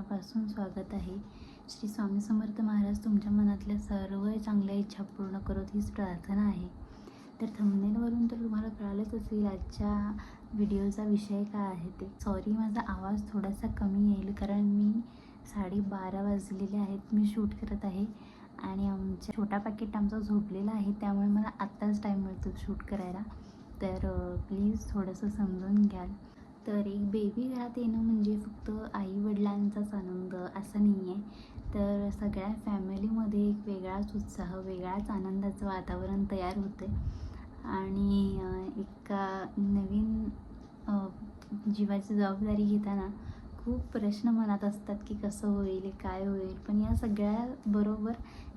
मनापासून स्वागत आहे. श्री स्वामी समर्थ महाराज तुमच्या मनातल्या सर्व चांगल्या इच्छा पूर्ण करत हीच प्रार्थना आहे. तर थंबनेलवरून तर तुम्हाला कळालंच असेल आजच्या व्हिडिओचा विषय काय आहे ते. सॉरी माझा आवाज थोडासा कमी येईल कारण मी साडेबारा वाजलेले आहेत मी शूट करत आहे. आणि आमच्या छोटा पॅकेट आमचा झोपलेला आहे त्यामुळे मला आत्ताच टाईम मिळतो शूट करायला. तर प्लीज थोडंसं समजून घ्याल. तर एक बेबी घरात येणं म्हणजे फक्त आई वडिलांचाच आनंद असं नाही आहे तर सगळ्या फॅमिलीमध्ये एक वेगळाच उत्साह वेगळाच आनंदाचं वातावरण तयार होतं आणि एका नवीन जीवाची जबाबदारी घेताना खूप प्रश्न मनात असतात की कसं होईल काय होईल? पण या सगळ्याबरोबर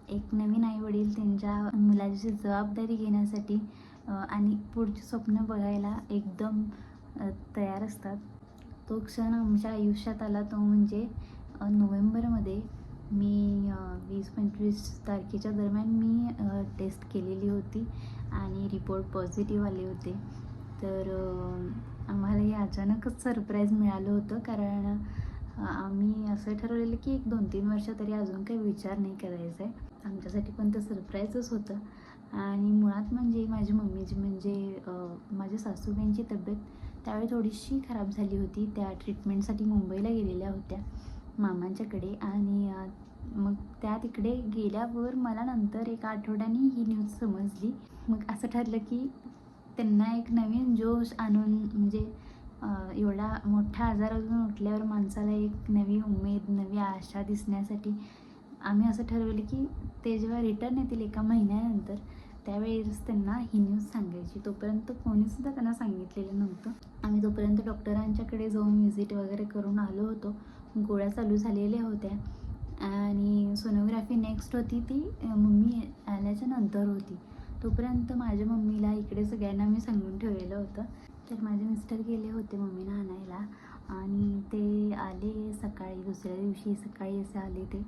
एक नवीन आई वडील त्यांच्या मुलाची जबाबदारी घेण्यासाठी आणि पुढची स्वप्न बघायला एकदम तयार असतात. तो क्षण आमच्या आयुष्यात आला तो म्हणजे नोव्हेंबरमध्ये मी वीस पंचवीस तारखेच्या दरम्यान मी टेस्ट केलेली होती आणि रिपोर्ट पॉझिटिव्ह आले होते. तर आम्हाला हे अचानकच सरप्राईज मिळालं होतं कारण आम्ही असं ठरवलेलं की एक दोन तीन वर्ष तरी अजून काही विचार नाही करायचा आहे आमच्यासाठी पण ते सरप्राईजच होतं. आणि मुळात म्हणजे माझी मम्मीची म्हणजे माझ्या सासूबाईंची तब्येत त्यावेळी थोडीशी खराब झाली होती. त्या ट्रीटमेंटसाठी मुंबईला गेलेल्या होत्या मामांच्याकडे आणि मग त्या तिकडे गेल्यावर मला नंतर एका आठवड्याने ही न्यूज समजली. मग असं ठरलं की त्यांना एक नवीन जोश आणून म्हणजे एवढा मोठा आजारातून उठल्यावर माणसाला एक नवी उमेद नवी आशा दिसण्यासाठी आम्ही असं ठरवलं की ते जेव्हा रिटर्न येतील एका महिन्यानंतर त्यावेळेस त्यांना ही न्यूज सांगायची. तोपर्यंत कोणीसुद्धा त्यांना सांगितलेलं नव्हतं. आम्ही तोपर्यंत डॉक्टरांच्याकडे जाऊन व्हिजिट वगैरे करून आलो होतो. गोळ्या चालू झालेल्या होत्या. आणि सोनोग्राफी नेक्स्ट होती ती मम्मी आल्याच्यानंतर होती. तोपर्यंत माझ्या मम्मीला इकडे सगळ्यांना मी सांगून ठेवलेलं होतं. तर माझे मिस्टर गेले होते मम्मीला आणायला. आणि ते आले सकाळी दुसऱ्या दिवशी सकाळी असे आले ते.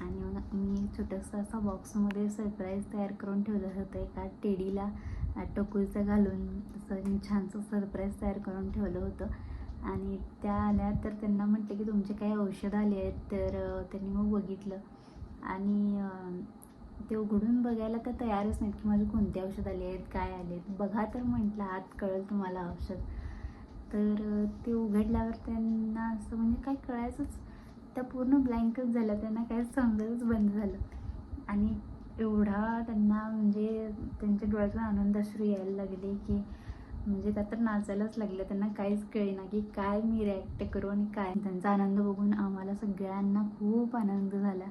आणि मग मी छोटंसं असा बॉक्समध्ये सरप्राईज तयार करून ठेवलं होतं एका टेडीला टोकुलचं टोकूचं घालून. असं मी छानसं सरप्राईज तयार करून ठेवलं होतं. आणि त्या आल्या तर त्यांना म्हटलं की तुमचे काही औषध आले आहेत. तर त्यांनी मग बघितलं. आणि ते उघडून बघायला तर तयारच नाहीत की माझे कोणते औषध आले आहेत काय आले आहेत. बघा तर म्हटलं आत कळेल तुम्हाला औषध. तर ते उघडल्यावर त्यांना असं म्हणजे काय कळायचंच त्या पूर्ण ब्लँकच झालं त्यांना काय समजायच बंद झालं. आणि एवढा त्यांना म्हणजे त्यांच्या डोळ्यातून आनंदाश्रू यायला लागले की म्हणजे त्या तर नाचायलाच लागलं त्यांना काहीच कळेना की काय मी रिॲक्ट करू आणि काय त्यांचा आनंद बघून आम्हाला सगळ्यांना खूप आनंद झाला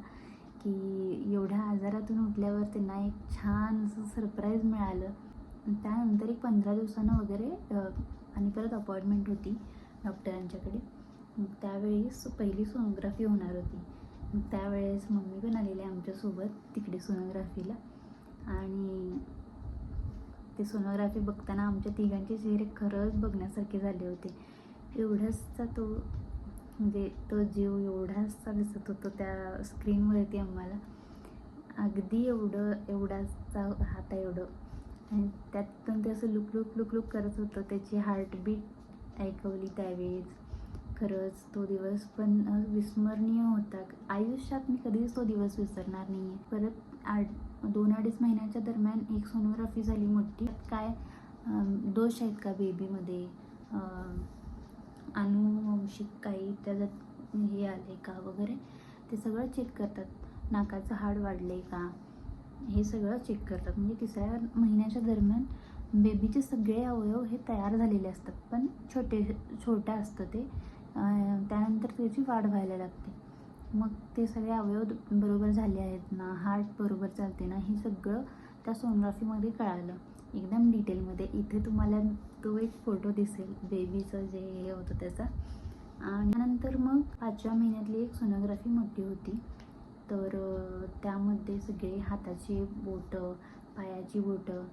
की एवढ्या आजारातून उठल्यावर त्यांना एक छान असं सरप्राईज मिळालं. त्यानंतर एक पंधरा दिवसानं वगैरे आणि परत अपॉइंटमेंट होती डॉक्टरांच्याकडे मग त्यावेळेस पहिली सोनोग्राफी होणार होती. मग त्यावेळेस मम्मी पण आलेली आमच्यासोबत तिकडे सोनोग्राफीला आणि ते सोनोग्राफी बघताना आमच्या तिघांचे चेहरे खरंच बघण्यासारखे झाले होते. एवढाचचा तो म्हणजे तो जीव एवढासा दिसत होतो त्या स्क्रीनवरती आम्हाला. अगदी एवढं एवढाचा हात आहे एवढं. आणि त्यात पण ते असं लुक लुक लुक लुक करत होतं. त्याची हार्टबीट ऐकवली त्यावेळेस. खरंच तो दिवस पण विस्मरणीय होता. आयुष्यात मी कधीच तो दिवस विसरणार नाही आहे परत आठ दोन अडीच महिन्याच्या दरम्यान एक सोनोग्राफी झाली मोठी. काय दोष आहेत का बेबीमध्ये अनुवंशिक काही त्याच्यात हे आले का वगैरे? ते सगळं चेक करतात. नाकाचं हाड वाढले का? हे सगळं चेक करतात. म्हणजे तिसऱ्या महिन्याच्या दरम्यान बेबीचे सगळे अवयव हे तयार झालेले असतात. पण छोटे छोटे असतं ते. त्यानंतर त्याची वाढ व्हायला लागते. मग ते सगळे अवयव बरोबर झाले आहेत ना हार्ट बरोबर चालते ना हे सगळं त्या सोनोग्राफीमध्ये कळालं. एकदम डिटेलमध्ये इथे तुम्हाला तो एक फोटो दिसेल बेबीचं जे हे होतं त्याचा. आणि नंतर मग पाचव्या महिन्यातली एक सोनोग्राफी मोठी होती. तर त्यामध्ये सगळे हाताची बोटं पायाची बोटं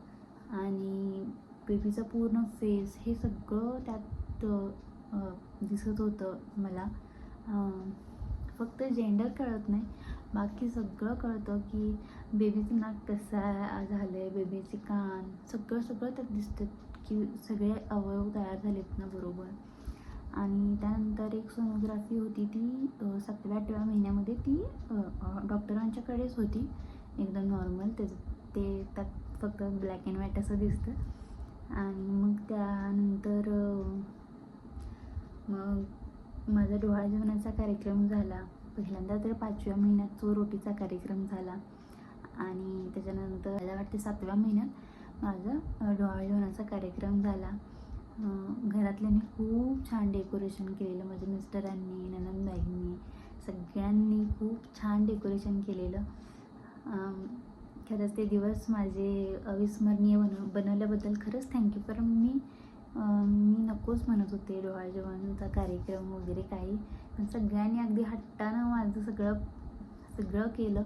आणि बेबीचा पूर्ण फेस हे सगळं त्यात दिसत होतं मला. फक्त जेंडर कळत नाही. बाकी सगळं कळतं की बेबीचं नाक कसं झालं आहे बेबीचे कान सगळं सगळं त्यात दिसतं की सगळे अवयव तयार झालेत ना बरोबर. आणि त्यानंतर एक सोनोग्राफी होती ती सातव्या आठव्या महिन्यामध्ये ती डॉक्टरांच्याकडेच होती. एकदम नॉर्मल त्याचं ते त्यात फक्त ब्लॅक अँड व्हाईट असं दिसतं. आणि मग त्यानंतर मग माझा डोहाळ जेवणाचा कार्यक्रम झाला. पहिल्यांदा तर पाचव्या महिन्यात चोरोटीचा कार्यक्रम झाला. आणि त्याच्यानंतर मला वाटते सातव्या महिन्यात माझा डोहाळ जेवणाचा कार्यक्रम झाला. घरातल्यांनी खूप छान डेकोरेशन केलेलं. माझ्या मिस्टरांनी ननंदबाईंनी सगळ्यांनी खूप छान डेकोरेशन केलेलं. खरंच ते दिवस माझे अविस्मरणीय बनव बनवल्याबद्दल खरंच थँक्यू कारण मी मी नकोच म्हणत होते डोहाळ जेवणचा कार्यक्रम वगैरे काही. पण सगळ्यांनी अगदी हट्टानं माझं सगळं सगळं केलं.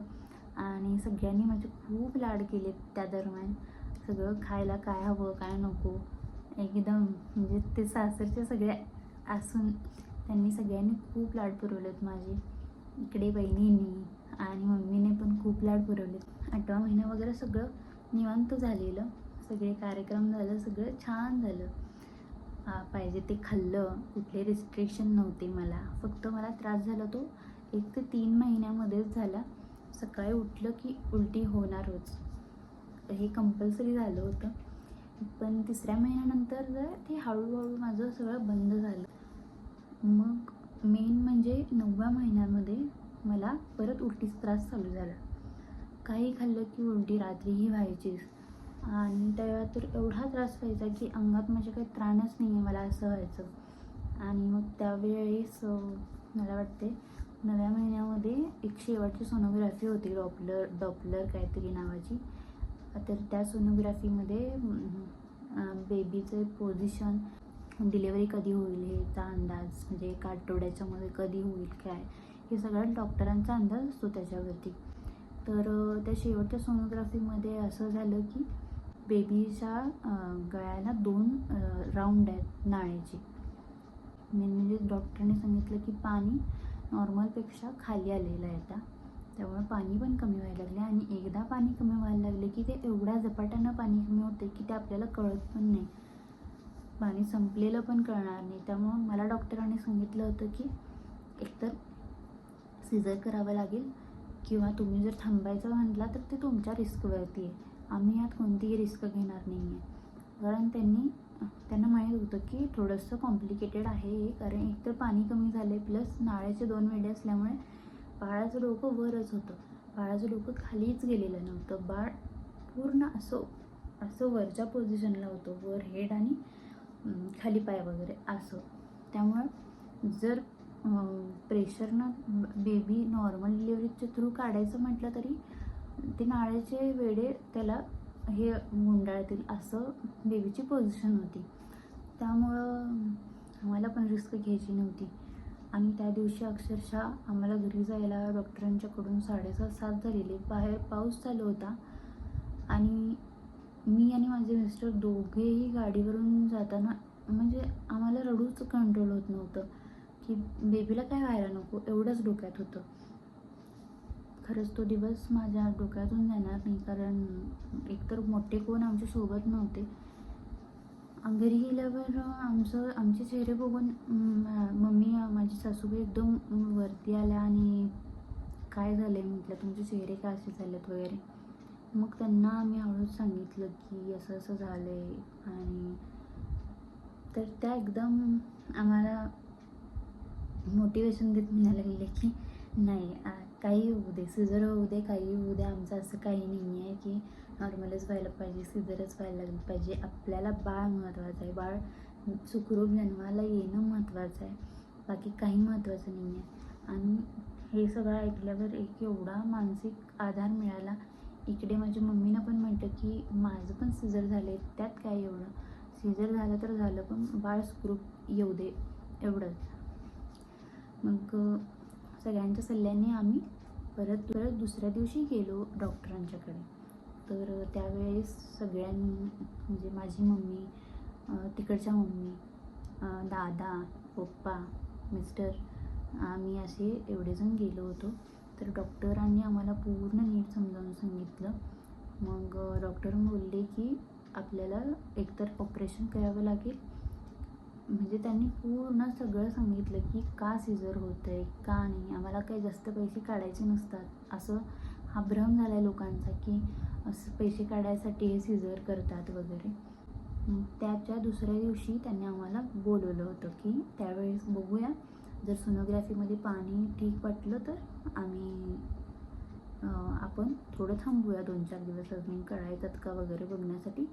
आणि सगळ्यांनी माझे खूप लाड केले त्या दरम्यान. सगळं खायला काय हवं काय नको. एकदम म्हणजे ते सासरचे सगळे असून त्यांनी सगळ्यांनी खूप लाड पुरवलेत माझे. इकडे बहिणींनी आणि मम्मीने पण खूप लाड पुरवलेत. आठवा महिना वगैरे सगळं निवांत झालेलं. सगळे कार्यक्रम झालं सगळं छान झालं. पाहिजे ते खाल्लं कुठले रिस्ट्रिक्शन नव्हते मला. फक्त मला त्रास झाला तो एक ते तीन महिन्यामध्येच झाला. सकाळी उठलं की उलटी होणारच. हे कंपल्सरी झालं होतं. पण तिसऱ्या महिन्यानंतर जर ते हळूहळू माझं सगळं बंद झालं. मग मेन म्हणजे नवव्या महिन्यामध्ये मला परत उलटीचा त्रास चालू झाला. काही खाल्लं की उलटी रात्रीही व्हायचीच. आणि तेव्हा तर एवढा त्रास व्हायचा की अंगात म्हणजे काही त्राणच नाही आहे मला असं व्हायचं. आणि मग त्यावेळेस मला वाटते नव्या महिन्यामध्ये एक शेवटची सोनोग्राफी होती डॉपलर डॉपलर काहीतरी नावाची. तर त्या सोनोग्राफीमध्ये बेबीचे पोझिशन डिलेवरी कधी होईल ह्याचा अंदाज म्हणजे एका आठवड्याच्यामध्ये कधी होईल काय हे सगळं डॉक्टरांचा अंदाज असतो त्याच्यावरती. तर त्या शेवटच्या सोनोग्राफीमध्ये असं झालं की बेबीच्या गळ्याला दोन राऊंड आहेत नाळेचे मेन म्हणजे डॉक्टरने सांगितलं की पाणी नॉर्मलपेक्षा खाली आलेलं आहे आता. त्यामुळे पाणी पण कमी व्हायला लागले आणि एकदा पाणी कमी व्हायला लागले की ते एवढ्या झपाट्यानं पाणी कमी होते की ते आपल्याला कळत पण नाही. पाणी संपलेलं पण कळणार नाही. त्यामुळं मला डॉक्टरांनी सांगितलं होतं की एकतर सिझर करावं लागेल किंवा तुम्ही जर थांबायचं म्हटला तर ते तुमच्या रिस्कवरती आहे. आम्ही यात कोणतीही रिस्क घेणार नाही आहे कारण त्यांनी त्यांना माहीत होतं की थोडंसं कॉम्प्लिकेटेड आहे हे. कारण एकतर पाणी कमी झालं आहे प्लस नाळ्याचे दोन वेडे असल्यामुळे बाळाचं डोकं वरच होतं. बाळाचं डोकं खालीच गेलेलं नव्हतं. बाळ पूर्ण असं असं वरच्या पोझिशनला होतं. वर हेड आणि खाली पाय वगैरे असं. त्यामुळं जर प्रेशरनं बेबी नॉर्मल डिलिव्हरीच्या थ्रू काढायचं म्हटलं तरी ते नाळ्याचे वेडे त्याला हे गुंडाळतील असं बेबीची पोझिशन होती. त्यामुळं आम्हाला पण रिस्क घ्यायची नव्हती. आणि त्या दिवशी अक्षरशः आम्हाला घरी जायला डॉक्टरांच्याकडून साडेसात सात झालेले. बाहेर पाऊस चालू होता. आणि मी आणि माझे मिस्टर दोघेही गाडीवरून जाताना म्हणजे आम्हाला रडूच कंट्रोल होत नव्हतं. की बेबीला काय व्हायला नको? एवढंच डोक्यात होतं. खरंच तो दिवस माझ्या डोक्यातून जाणार नाही कारण एकतर मोठे कोण आमच्यासोबत नव्हते. घरी गेल्यावर आमचं आमचे चेहरे बघून मम्मी माझी सासूबाई एकदम वरती आल्या आणि काय झालं आहे म्हटलं तुमचे चेहरे का असे झालेत वगैरे? मग त्यांना आम्ही हळूच सांगितलं की असं असं झालं आहे आणि तर त्या एकदम आम्हाला मोटिवेशन देत म्हणायला लागले की नाही काही होऊ दे सिझर होऊ दे काही होऊ दे आमचं असं काही नाही आहे की नॉर्मलच व्हायला पाहिजे सिझरच व्हायला लागलं पाहिजे. आपल्याला बाळ महत्त्वाचं आहे बाळ सुखरूप जन्माला येणं महत्त्वाचं आहे बाकी काही महत्त्वाचं नाही आहे आणि हे सगळं ऐकल्यावर एक एवढा मानसिक आधार मिळाला. इकडे माझ्या मम्मीनं पण म्हटलं की माझं पण सिझर आहे त्यात काय एवढं? सिझर झालं तर झालं पण बाळ सुखरूप येऊ दे एवढंच. मग सगळ्यांच्या सल्ल्याने आम्ही परत परत दुसऱ्या दिवशी गेलो डॉक्टरांच्याकडे. तर त्यावेळेस सगळ्यांनी म्हणजे माझी मम्मी तिकडच्या मम्मी दादा पप्पा मिस्टर आम्ही असे एवढेजण गेलो होतो. तर डॉक्टरांनी आम्हाला पूर्ण नीट समजावून सांगितलं. मग डॉक्टर बोलले की आपल्याला एकतर ऑपरेशन करावं लागेल म्हणजे त्यांनी पूर्ण सगळं सांगितलं की का सिजर होतं आहे का नाही आम्हाला काही जास्त पैसे काढायचे नसतात. असं हा भ्रम झाला आहे लोकांचा की असं पैसे काढायसाठी हे सिजर करतात वगैरे. त्याच्या दुसऱ्या दिवशी त्यांनी आम्हाला बोलवलं होतं की त्यावेळेस बघूया जर सोनोग्राफीमध्ये पाणी ठीक वाटलं तर आम्ही आपण थोडं थांबूया दोन चार दिवस अजून कळायतात का वगैरे बघण्यासाठी.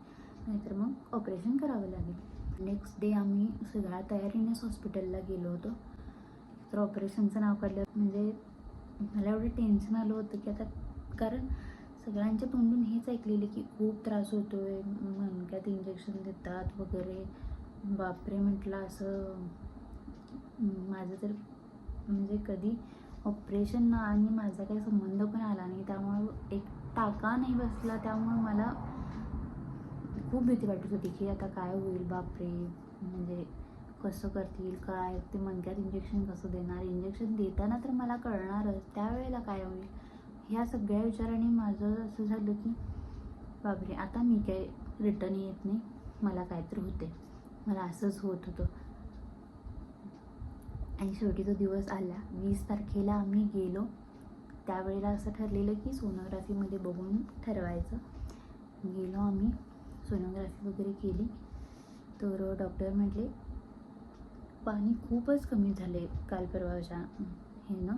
नाहीतर मग ऑपरेशन करावं लागेल. नेक्स्ट डे आम्ही सगळ्या तयारीनेच हॉस्पिटलला गेलो होतो. तर ऑपरेशनचं नाव काढलं म्हणजे मला एवढं टेन्शन आलं होतं की आता कारण सगळ्यांच्या तोंडून हेच ऐकलेलं की खूप त्रास होतो आहे मणक्यात इंजेक्शन देतात वगैरे. बापरे म्हटलं असं. माझं तर म्हणजे कधी ऑपरेशन आणि माझा काही संबंध पण आला नाही. त्यामुळं एक टाका नाही बसला. त्यामुळं मला खूप भीती वाटत होती की आता काय होईल बापरे. म्हणजे कसं करतील काय? ते मनक्यात इंजेक्शन कसं देणार? इंजेक्शन देताना तर मला कळणारच. त्यावेळेला काय होईल? ह्या सगळ्या विचाराने माझं असं झालं की बापरे आता मी काय रिटर्न येत नाही. मला काहीतरी होते मला असंच होत होतं. आणि शेवटी तो दिवस आला. वीस तारखेला आम्ही गेलो. त्यावेळेला असं ठरलेलं की सोनोग्राफीमध्ये बघून ठरवायचं. गेलो आम्ही. सोनोग्राफी वगैरे केली. तर डॉक्टर म्हटले पाणी खूपच कमी झाले काल परवाच्या हे ना.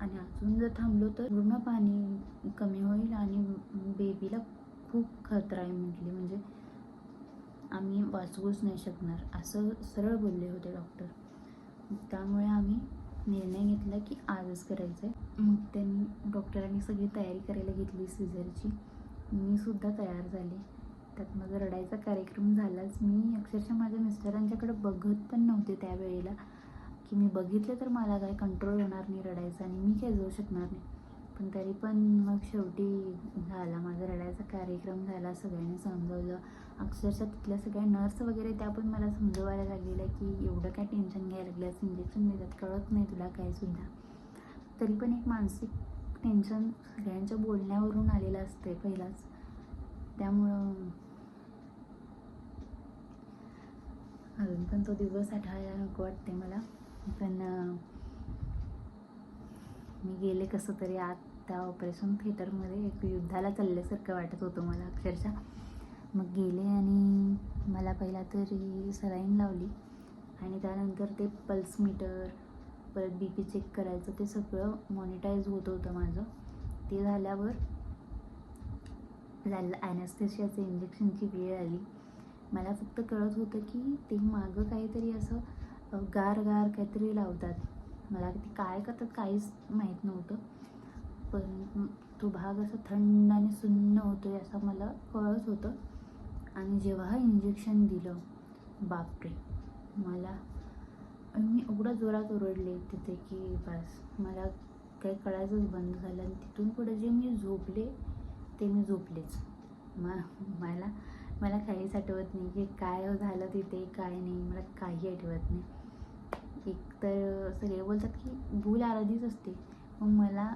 आणि अजून जर थांबलो तर पूर्ण पाणी कमी होईल आणि बेबीला खूप खतरा आहे म्हटले. म्हणजे आम्ही वाचवूच नाही शकणार असं सरळ बोलले होते डॉक्टर. त्यामुळे आम्ही निर्णय घेतला की आजच करायचं आहे मग त्यांनी डॉक्टरांनी सगळी तयारी करायला घेतली सिझरची. मी सुद्धा तयार झाले. त्यात माझा रडायचा कार्यक्रम झालाच. मी अक्षरशः माझ्या मिस्टरांच्याकडे बघत पण नव्हते त्यावेळेला की मी बघितलं तर मला काय कंट्रोल होणार नाही रडायचं आणि मी काय जाऊ शकणार नाही. पण तरी पण मग शेवटी झाला. माझा रडायचा कार्यक्रम झाला. सगळ्यांनी समजवलं. अक्षरशः तिथल्या सगळ्या नर्स वगैरे त्या पण मला समजवायला लागलेल्या की एवढं काय टेन्शन घ्यायला लागल्यास इंजेक्शन देतात. कळत नाही तुला काय सुद्धा. तरी पण एक मानसिक टेन्शन सगळ्यांच्या बोलण्यावरून आलेलं असते पहिलाच. त्यामुळं अजून पण तो दिवस आठवायला नको वाटते मला. पण मी गेले कसं तरी आत त्या ऑपरेशन थिएटरमध्ये एक युद्धाला चालल्यासारखं वाटत होतं मला अक्षरशः. मग गेले आणि मला पहिला तरी सलाईन लावली आणि त्यानंतर ते पल्स मीटर परत बी पी चेक करायचं ते सगळं मॉनिटाईज होत होतं माझं. ते झाल्यावर झालं ॲनेस्थेशियाचं इंजेक्शनची वेळ आली. मला फक्त कळत होतं की ते मागं काहीतरी असं गार गार काहीतरी लावतात. मला ते काय करतात काहीच माहीत नव्हतं. पण तो भाग असा थंड आणि सुन्न होतो असं मला कळत होतं. आणि जेव्हा इंजेक्शन दिलं बापरे! मला आणि मी एवढं जोरात ओरडले तिथे की बस मला काही कळायचंच बंद झालं. आणि तिथून पुढे जे मी झोपले ते मी झोपलेच. म मला मला काहीच आठवत नाही की काय झालं तिथे काय नाही. मला काही आठवत नाही. एक तर सगळे बोलतात की भूल आराधीच असते. मग मला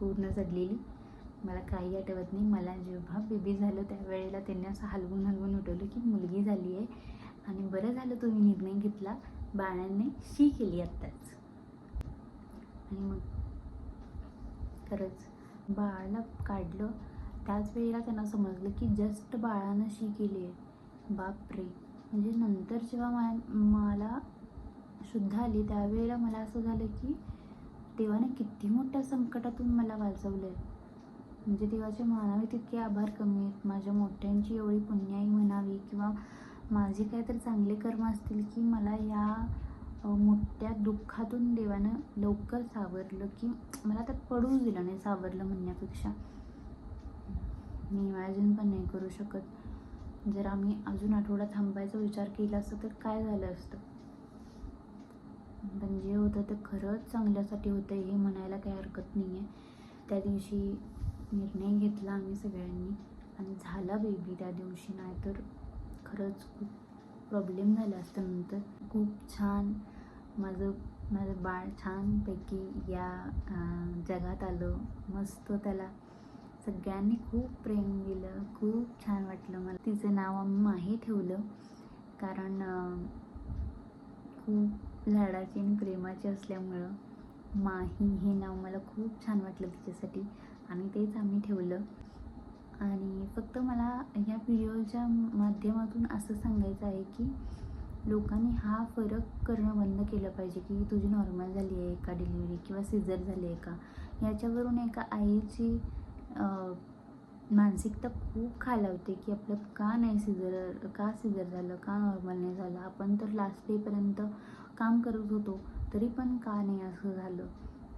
पूर्ण चढलेली मला काही आठवत नाही. मला जेव्हा बेबी झालं त्यावेळेला त्यांनी असं हलवून हलवून उठवलं की मुलगी झाली आहे. आणि बरं झालं तुम्ही निर्णय घेतला. बाळाने शी केली आत्ताच. आणि मग खरंच बाळाला काढलं. त्याच वेळेला त्यांना समजलं की जस्ट बाळानं शी केली आहे. बापरे. म्हणजे नंतर जेव्हा मा मला शुद्ध आली त्यावेळेला मला असं झालं की देवाने किती मोठ्या संकटातून मला वाचवलं आहे म्हणजे देवाचे मानावे तितके आभार कमी आहेत. माझ्या मोठ्यांची एवढी पुण्याई म्हणावी किंवा माझे काहीतरी चांगले कर्म असतील की मला या मोठ्या दुःखातून देवानं लवकर सावरलं की मला त्यात पडूच दिलं नाही सावरलं म्हणण्यापेक्षा. मी इमॅजिन पण नाही करू शकत. जर आम्ही अजून आठवडा थांबायचा विचार केला असतं तर काय झालं असतं? पण जे होतं ते खरंच चांगल्यासाठी होतं हे म्हणायला काही हरकत नाही आहे त्या दिवशी निर्णय घेतला आम्ही सगळ्यांनी. आणि झाला बेबी त्या दिवशी नाहीतर खरंच खूप प्रॉब्लेम झाला असतं नंतर. खूप छान माझं माझं बाळ छानपैकी या जगात आलं. मस्त त्याला सगळ्यांनी खूप प्रेम दिलं खूप छान वाटलं मला. तिचं नाव आम्ही माही ठेवलं कारण खूप लाडाची आणि प्रेमाची असल्यामुळं माही हे नाव मला खूप छान वाटलं तिच्यासाठी. आणि तेच आम्ही ठेवलं. आणि फक्त मला या व्हिडिओच्या माध्यमातून असं सांगायचं आहे की लोकांनी हा फरक करणं बंद केलं पाहिजे की तुझी नॉर्मल झाली आहे का डिलिव्हरी किंवा सिझर झाली आहे का? याच्यावरून एका आईची मानसिकता खूप खालावते की आपलं का नाही सिजर का सिजर झालं का नॉर्मल नाही झालं. आपण तर लास्ट डेपर्यंत काम करत होतो तरी पण का नाही असं झालं?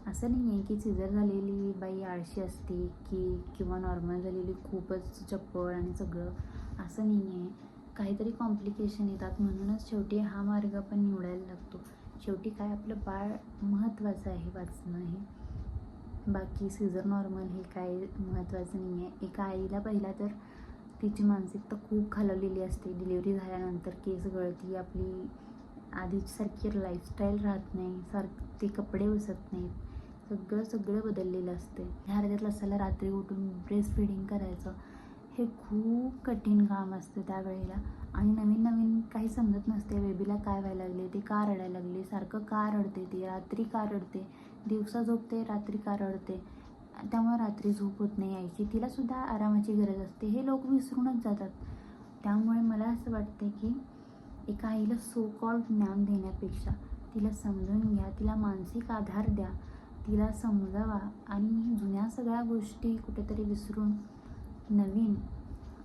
असं नाही आहे की सिजर झालेली बाई आळशी असते की किंवा नॉर्मल झालेली खूपच चप्पळ आणि सगळं. असं नाही आहे. काहीतरी कॉम्प्लिकेशन येतात. म्हणूनच शेवटी हा मार्ग आपण निवडायला लागतो. शेवटी काय आपलं बाळ महत्त्वाचं आहे वाचणं हे. बाकी सीझर नॉर्मल हे काय महत्त्वाचं नाही आहे एका आईला पहिला तर तिची मानसिकता खूप खालवलेली असते. डिलिव्हरी झाल्यानंतर केस गळती आपली आधीसारखी लाईफस्टाईल राहत नाही सारखं ते कपडे बसत नाहीत. सगळं सगळं बदललेलं असते ह्या अर्ध्यात लसाला रात्री उठून ब्रेस्ट फिडिंग करायचं हे खूप कठीण काम असतं त्यावेळेला आणि नवीन नवीन काही समजत नसते बेबीला काय व्हायला लागले ते का रडायला लागले सारखं का रडते ते? रात्री का रडते दिवसा झोपते रात्री कारळते. त्यामुळे रात्री झोप होत नाही यायची. तिलासुद्धा आरामाची गरज असते. हे लोक विसरूनच जातात. त्यामुळे मला असं वाटते की एका आईला सो कॉल ज्ञान देण्यापेक्षा तिला समजून घ्या तिला मानसिक आधार द्या तिला समजावा. आणि जुन्या सगळ्या गोष्टी कुठेतरी विसरून नवीन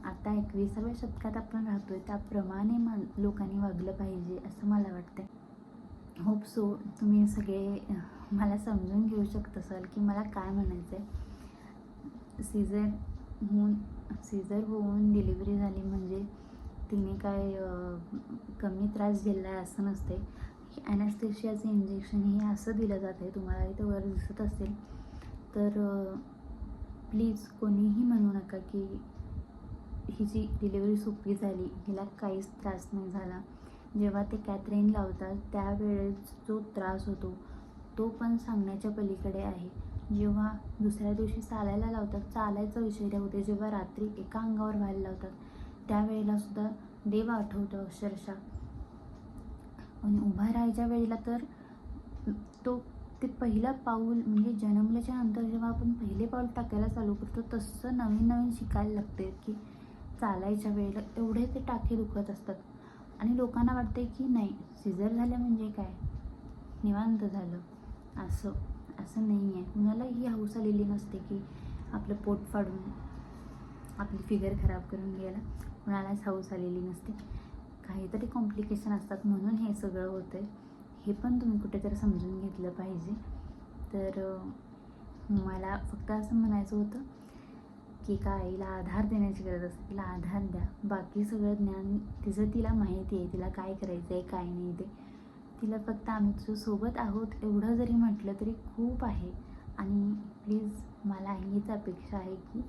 आता एकविसाव्या शतकात आपण राहतो आहे त्याप्रमाणे मा लोकांनी वागलं पाहिजे असं मला वाटतं होप सो तुम्ही सगळे मला समजून घेऊ शकत असाल की मला काय म्हणायचं आहे सीझर होऊन सीझर होऊन डिलिव्हरी झाली म्हणजे तिने काय कमी त्रास झेलला आहे असं नसते ॲनास्थेशियाचं इंजेक्शन हे असं दिलं जातं आहे तुम्हाला इथं वर दिसत असेल. तर प्लीज कोणीही म्हणू नका की हिची डिलिव्हरी सोपी झाली हिला काहीच त्रास नाही झाला. जेव्हा ते कॅथरीन लावतात त्यावेळेस जो त्रास होतो तो पण सांगण्याच्या पलीकडे आहे. जेव्हा दुसऱ्या दिवशी चालायला लावतात चालायचा विषय होते जेव्हा रात्री एका अंगावर व्हायला लावतात त्यावेळेला सुद्धा देव आठवतो अक्षरशः. आणि उभा राहायच्या वेळेला तर तो ते पहिलं पाऊल म्हणजे जन्मल्याच्या नंतर जेव्हा आपण पहिले पाऊल टाकायला चालू करतो तसं नवीन नवीन शिकायला लागते की चालायच्या वेळेला एवढे ते टाके दुखत असतात. आणि लोकांना वाटते की नाही सिझर झालं म्हणजे काय? निवांत झालं. असं असं नाही आहे. कुणाला ही हौस आलेली नसते की आपलं पोट फाडून आपली फिगर खराब करून घ्यायला. कुणालाच हौस आलेली नसते. काहीतरी कॉम्प्लिकेशन असतात म्हणून हे सगळं होतं आहे हे पण तुम्ही कुठेतरी समजून घेतलं पाहिजे. तर मला फक्त असं म्हणायचं होतं की का आईला आधार देण्याची गरज असते. तिला आधार द्या. बाकी सगळं ज्ञान तिचं तिला माहिती आहे. तिला काय करायचं आहे काय नाही ते. तिला फक्त आम्ही तुझ्यासोबत आहोत एवढं जरी म्हटलं तरी खूप आहे. आणि प्लीज मला हीच अपेक्षा आहे की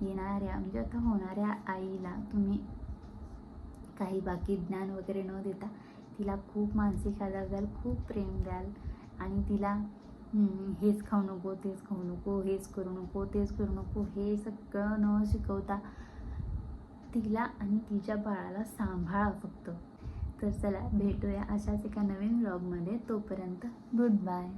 येणाऱ्या म्हणजे आता होणाऱ्या आईला तुम्ही काही बाकी ज्ञान वगैरे न देता तिला खूप मानसिक आधार द्याल खूप प्रेम द्याल. आणि तिला हेच खाऊ नको तेच खाऊ नको हेच करू नको तेच करू नको हे सगळं न शिकवता तिला आणि तिच्या बाळाला सांभाळा फक्त. तर चला भेटूया अशाच एका नवीन ब्लॉगमध्ये तोपर्यंत गुड बाय